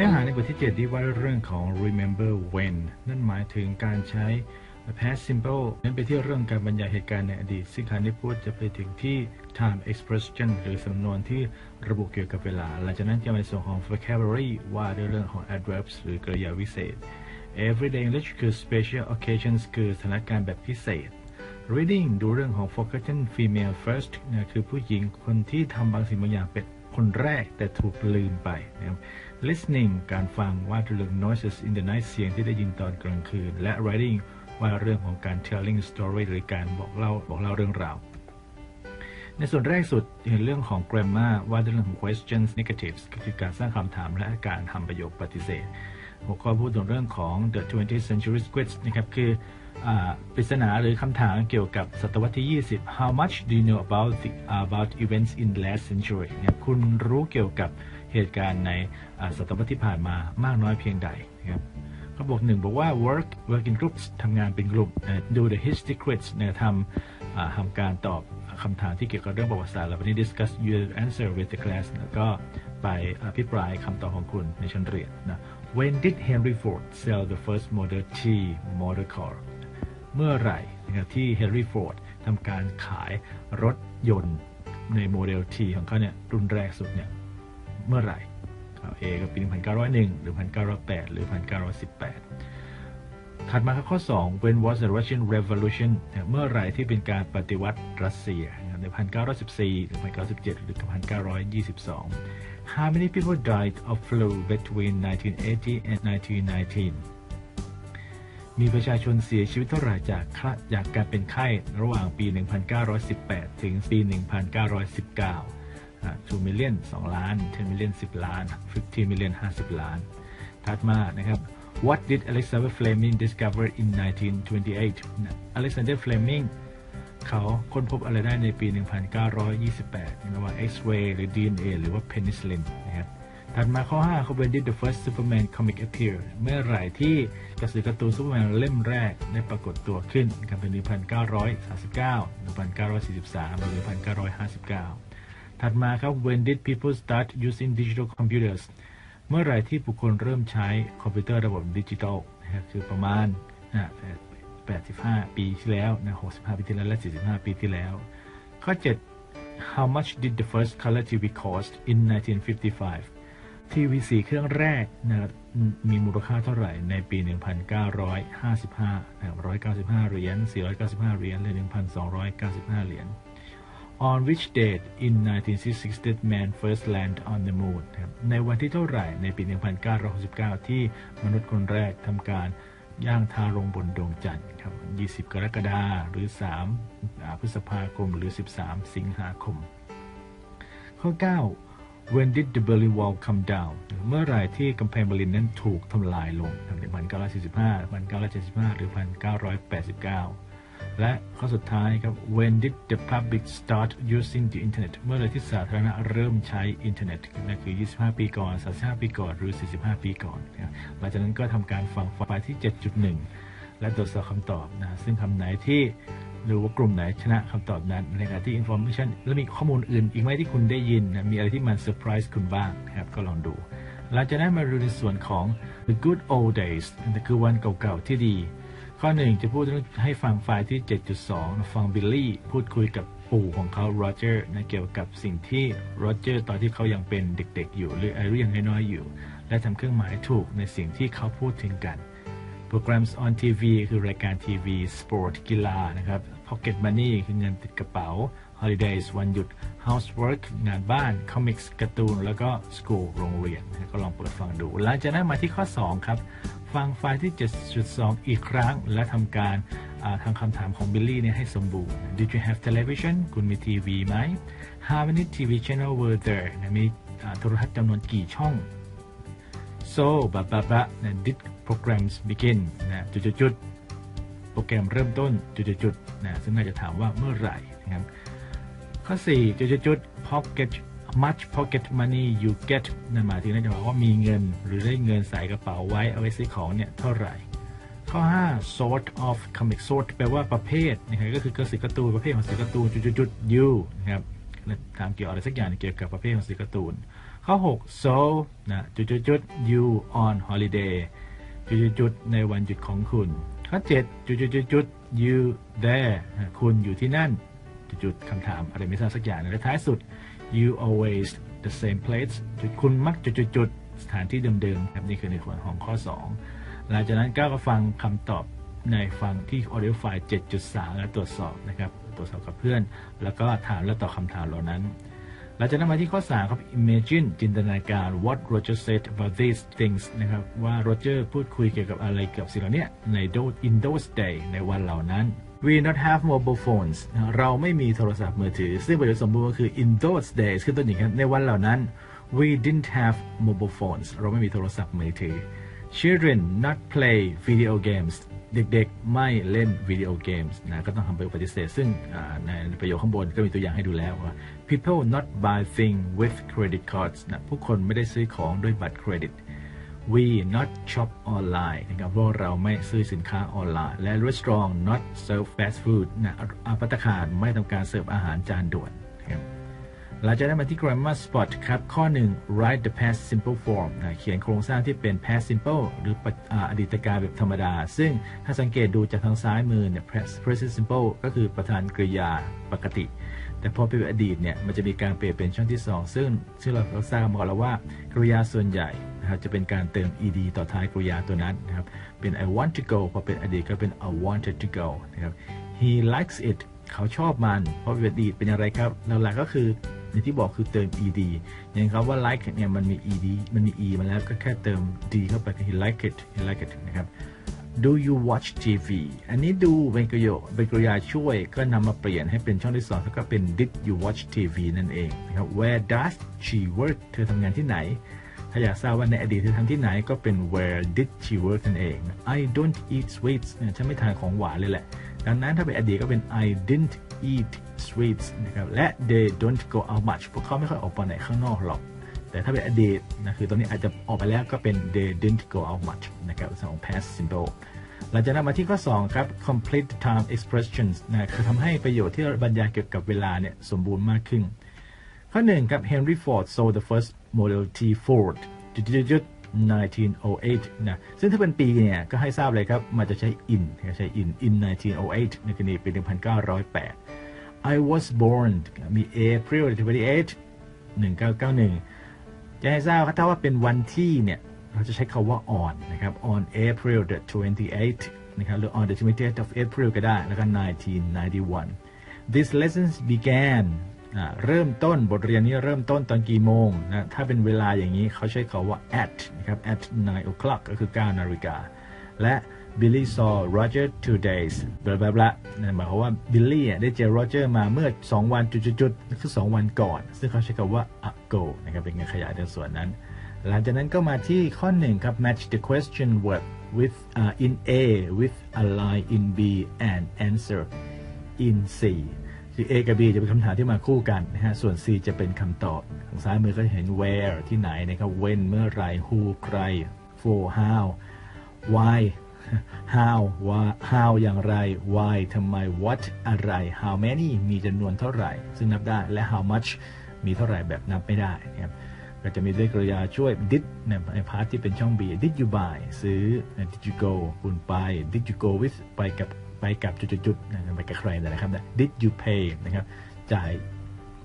นื้อหาในบทที่ 7 ที่ว่าเรื่องของ remember when นั่นหมายถึงการใช้ past simple นั้นไปที่เรื่องการบรรยายเหตุการณ์ในอดีต ซึ่งคำนี้พูดจะไปถึงที่ time expression หรือสำนวนที่ระบุเกี่ยวกับเวลา หลังจากนั้นจะในส่วนของ vocabulary ว่าด้วยเรื่องของ adverbs หรือกริยาวิเศษ everyday English คือ special occasions คือสถานการณ์แบบพิเศษ reading ดูเรื่องของ forgotten female first นะคือผู้หญิงคนที่ทำบางสิ่งบางอย่างเป็น คนแรกแต่ถูกลืมไปนะครับ listening การฟังว่าด้วยเรื่อง noises in the night เสียงที่ได้ยินตอนกลางคืน และ writing ว่าเรื่องของการ telling story หรือการบอกเล่าบอกเล่าเรื่องราว ในส่วนแรกสุดเห็นเรื่องของ grammar ว่าด้วยเรื่องของ questions negatives ก็คือการสร้างคำถามและการทำประโยคปฏิเสธ หัวข้อพูดถึงเรื่องของ the 20th century quiz นะครับคืออปริศนาหรือคำถามเกี่ยวกับศตวรรษที่ 20 how much do you know about the, about events in last century นะคุณรู้เกี่ยวกับเหตุการณ์ในศตวรรษที่ผ่านมามากน้อยเพียงใดนะครับเขาบอกหนึ่งบอกว่า work work in groups ทำงานเป็นกลุ่มนะดู the history quiz เนี่ยทำทำการตอบคำถามที่เกี่ยวกับเรื่องประวัติศาสตร์แล้ววันนี้ discuss your answer with the class แล้วก็ ไปอภิปรายคำตอบของคุณในชั้นเรียนนะ When did Henry Ford sell the first Model T motor car เมื่อไหร่นะที่ Henry Ford ทำการขายรถยนต์ในโมเดล T ของเขาเนี่ยรุ่นแรกสุดเนี่ยเมื่อไหร่เอา A ก็ปี 1901 หรือ 1908 หรือ 1918 ถัดมาครับข้อ 2 When was the Russian Revolution เมื่อไหร่ที่เป็นการปฏิวัติรัสเซียใน 1914 หรือ 1917 หรือ 1922 How many people died of flu between 1980 and 1919 มีประชาชนเสียชีวิตเท่าไหร่จากจากการเป็นไข้ระหว่างปี 1918 ถึงปี 1919 2 million 2 ล้าน 10 million 10 ล้าน 15 million 50 ล้าน ถัดมานะครับ What did Alexander Fleming discover in 1928 Alexander Fleming เขาค้นพบอะไรได้ในปี 1928ไม่ว่า X-ray หรือ DNA หรือว่า penicillin นะครับถัดมาข้อ5เขา When did the first Superman comic appear เมื่อไหร่ที่กระสือการ์ตูนซูเปอร์แมนเล่มแรกได้ปรากฏตัวขึ้นกันเป็น 1939 1943 หรือ 1959 ถัดมาครับ When did people start using digital computers เมื่อไหร่ที่บุคคลเริ่มใช้คอมพิวเตอร์ระบบดิจิทัลนะครับคือประมาณนะ 85 ปีที่แล้วนะ65 ปีที่แล้ว และ 45 ปีที่แล้ว ข้อ 7 How much did the first color TV cost in 1955 ทีวีสีเครื่องแรกนะมีมูลค่าเท่าไหร่ในปี 1955นะครับ195 เหรียญ 495 เหรียญหรือ1,295 เหรียญ On which date in 1966 did man first land on the moon ครับในวันที่เท่าไหร่ในปี 1969 ที่มนุษย์คนแรกทำการ ย่างทารงบนดวงจันทร์ครับ 20 กรกฎาคมหรือ 3 พฤษภาคม หรือ 13 สิงหาคม ข้อ 9 When did the Berlin Wall come down เมื่อไรที่กำแพงเบอร์ลินนั้นถูกทำลายลงใน1945 1975 หรือ 1989 และข้อสุดท้ายครับ When did the public start using the internet เมื่อไรที่สาธารณะเริ่มใช้อินเทอร์เน็ตนั่นคือ 25 ปีก่อน 35 ปีก่อน หรือ 45 ปีก่อนนะหลังจากนั้นก็ทำการฟังไฟล์ที่ 7.1 และตรวจสอบคำตอบนะซึ่งคำไหนที่หรือว่ากลุ่มไหนชนะคำตอบนั้น ในขณะที่ information แล้วมีข้อมูลอื่น อีกไหมที่คุณได้ยินนะมีอะไรที่มันเซอร์ไพรส์คุณบ้างนะครับก็ลองดูหลังจากนั้นมาดูในส่วนของ the good old days นั่นคือวันเก่าๆที่ดี ข้อหนึ่งจะพูดให้ฟังไฟล์ที่ 7.2 ฟังบิลลี่พูดคุยกับปู่ของเขาโรเจอร์นะเกี่ยวกับสิ่งที่โรเจอร์ตอนที่เขายังเป็นเด็กๆ อยู่หรืออายุยังน้อยอยู่ และทำเครื่องหมายถูกในสิ่งที่เขาพูดถึงกันโปรแกรม on TV คือรายการทีวีสปอร์ตกีฬานะครับ Pocket Money คือเงินติดกระเป๋า Holidays วันหยุด Housework งานบ้าน Comics การ์ตูน แล้วก็ School โรงเรียนก็ลองเปิดฟังดูหลังจากนั้นมาที่ข้อ 2 ครับ ฟังไฟล์ที่ 7.2 อีกครั้ง และทำการอ่าทำคำถามของบิลลี่เนี่ยให้สมบูรณ์ Did you have television คุณมีทีวีไหม How many TV channel were there มีโทรทัศน์จำนวนกี่ช่อง so บะบะบะ did programs begin นะจุดๆๆโปรแกรมเริ่มต้นจุดๆๆนะซึ่งน่าจะถามว่าเมื่อไหร่นะครับข้อ4จุดๆๆ pocket much pocket money you get นั่นหมายถึงนั่นจะบอกว่ามีเงินหรือได้เงินใส่กระเป๋าไว้เอาไว้ซื้อของเนี่ยเท่าไหร่ ข้อ 5 sort of comic sort แปลว่าประเภทนะครับก็คือกระสือการ์ตูนประเภทของสื่อการ์ตูนจุดๆ you นะครับถามเกี่ยวอะไรสักอย่างเกี่ยวกับประเภทของสื่อการ์ตูนข้อ 6 so นะจุดจุดจุดๆ you on holiday จุดจุดจุดๆในวันหยุดของคุณ ข้อ 7 จุดจุดจุดจุดๆ you there คุณอยู่ที่นั่นจุดจุดๆคำถามอะไรไม่ทราบสักอย่างและท้ายสุด you always the same place จุดคุณมักจุดจุดจุดๆสถานที่เดิมๆครับนี่คือในส่วนของข้อ 2 หลังจากนั้นก็ฟังคำตอบในฟังที่ audio file 7.3 และตรวจสอบนะครับตรวจสอบกับเพื่อน แล้วก็ถามและตอบคำถามเหล่านั้นหลังจากนั้นมาที่ข้อ 3 ครับ imagine จินตนาการ what Roger said about these things นะครับว่าโรเจอร์พูดคุยเกี่ยวกับอะไรเกี่ยวกับสิ่งเหล่านี้ใน those in those day ในวันเหล่านั้น we not have mobile phones เราไม่มีโทรศัพท์มือถือ ซึ่งประโยคสมบูรณ์ก็คือ in those days คือต้นอย่างนั้นในวันเหล่านั้น we didn't have mobile phones เราไม่มีโทรศัพท์มือถือ children not play video games เด็กๆ ไม่เล่นวิดีโอเกมส์นะก็ต้องทำประโยคปฏิเสธ ซึ่งในประโยคข้างบนก็มีตัวอย่างให้ดูแล้วว่า people not buy things with credit cards นะผู้คนไม่ได้ซื้อของด้วยบัตรเครดิต we not shop online นะครับเพราะเราไม่ซื้อสินค้าออนไลน์ และ restaurant not serve fast food นะอาภัตตาคารไม่ทำการเสิร์ฟอาหารจานด่วนนะครับหลังจากนั้นมาที่ grammar spot ครับ ข้อ 1 write the past simple form นะเขียนโครงสร้างที่เป็น past simple หรืออดีตการแบบธรรมดา ซึ่งถ้าสังเกตดูจากทางซ้ายมือเนี่ย past present simple ก็คือประธานกริยาปกติ แต่พอเป็นอดีตเนี่ยมันจะมีการเปลี่ยนเป็นช่องที่ 2 ซึ่งซึ่งเราเราทราบมาก่อนแล้วว่ากริยาส่วนใหญ่ นะครับจะเป็นการเติม ed ต่อท้ายกริยาตัวนั้นนะครับเป็น I want to go พอเป็นอดีตก็เป็น I wanted to go นะครับ he likes it เขาชอบมัน เพราะเป็นอดีตเป็นอะไรครับหลักๆก็คืออย่างที่บอกคือเติม ed อย่างคำว่า like เนี่ยมันมี ed มันมี e มาแล้วก็แค่เติม d เข้าไป he like it he like it นะครับ Do you watch TV อันนี้ดูเป็นกริยาเป็นกริยาช่วยก็นำมาเปลี่ยนให้เป็นช่องที่สองแล้วก็เป็น Did you watch TV นั่นเองนะครับ Where does she work เธอทำงานที่ไหน ถ้าอยากทราบว่าในอดีตเธอทำที่ไหนก็เป็น Where did she work นั่นเอง I don't eat sweets เนี่ยฉันไม่ทานของหวานเลยแหละ ดังนั้นถ้าเป็นอดีตก็เป็น I didn't eat sweets นะครับ และ they don't go out much พวกเขาไม่ค่อยออกไปไหนข้างนอกหรอก แต่ถ้าเป็นอดีตนะคือตอนนี้อาจจะออกไปแล้วก็เป็น they didn't go out much นะครับสอง past simple หลังจากนั้นมาที่ข้อ 2 ครับ complete time expressions นะคือทำให้ประโยชน์ที่บรรยายเกี่ยวกับเวลาเนี่ยสมบูรณ์มากขึ้น ข้อ 1 ครับ Henry Ford sold the first Model T Ford จุด1908 นะ ซึ่งถ้าเป็นปีเนี่ย ก็ให้ทราบเลยครับ มันจะใช้ in ใช้ in in 1908 ในกรณีปี1908 I was born มี April 28 1991 จะให้ทราบครับถ้าว่าเป็นวันที่เนี่ย เราจะใช้คาว่า on นะครับ on April the 28 นะครับ หรือ on the 28th of April ก็ได้ แล้วก็ 1991 These lessons began เริ่มต้นบทเรียนนี้เริ่มต้นตอนกี่โมงนะถ้าเป็นเวลาอย่างนี้เขาใช้คาว่า at นะครับ at 9 o'clock ก็คือ9นาฬิกาและ Billy saw Roger two days บลาบลาบลานั่นหมายความว่า Billy อะได้เจอโรเจอร์มาเมื่อ 2 วันจุดๆนั่นคือ 2 วันก่อน ซึ่งเขาใช้คำว่า ago นะครับเป็นการขยายในส่วนนั้น หลังจากนั้นก็มาที่ข้อหนึ่งครับ match the question word with uh, in A with a line in B and answer in C คือ A กับ B จะเป็นคำถามที่มาคู่กันนะฮะ ส่วน C จะเป็นคำตอบทางซ้ายมือก็จะเห็น where ที่ไหนนะครับ when เมื่อไร who ใคร for how why how why how อย่างไร why ทำไม what อะไร how many มีจำนวนเท่าไหร่ ซึ่งนับได้ และ how much มีเท่าไหร่แบบนับไม่ได้นะครับก็จะมีด้วยกริยาช่วย did ในพาร์ทที่เป็นช่อง B did you buy ซื้อ did you go คุณไป did you go with ไปกับ ไปกับจุดๆๆนะไปกับใครนะครับ did you pay นะครับจ่าย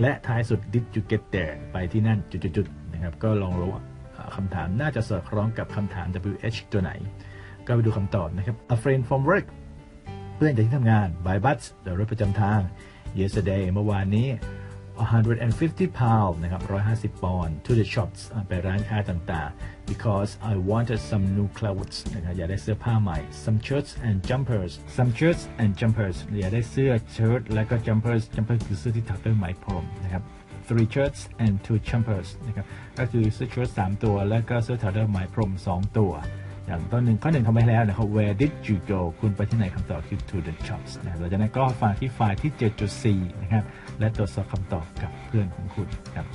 และท้ายสุด did you get there ไปที่นั่นจุดๆๆนะครับก็ลองรู้ว่าคำถามน่าจะสอดคล้องกับคำถาม WH ตัวไหน ก็ไปดูคำตอบนะครับ a friend from work เพื่อนจากที่ทำงาน by bus โดยรถประจำทาง yesterday เมื่อวานนี้ 150 pound นะครับ150 ปอนด์ to the shops อ่าไปร้านค้าต่างๆ because I wanted some new clothes นะครับอยากได้เสื้อผ้าใหม่ some shirts and jumpers some shirts and jumpers อยากได้เสื้อเชิ้ตและก็ jumpers jumpers คือเสื้อที่ถักด้วยไหมพรมนะครับ three shirts and two jumpers นะครับก็คือเสื้อเชิ้ต3ตัว แล้วก็เสื้อถักด้วยไหมพรม 2 ตัวอย่างต้นหนึ่งข้อหนึ่งทำไปแล้วนะครับ where did you go คุณไปที่ไหนคำตอบคือ to the shops นะครับหลังจากนั้นก็ฟังที่ไฟล์ที่ 7.4 นะครับ และตรวจสอบคำตอบกับเพื่อนของคุณครับ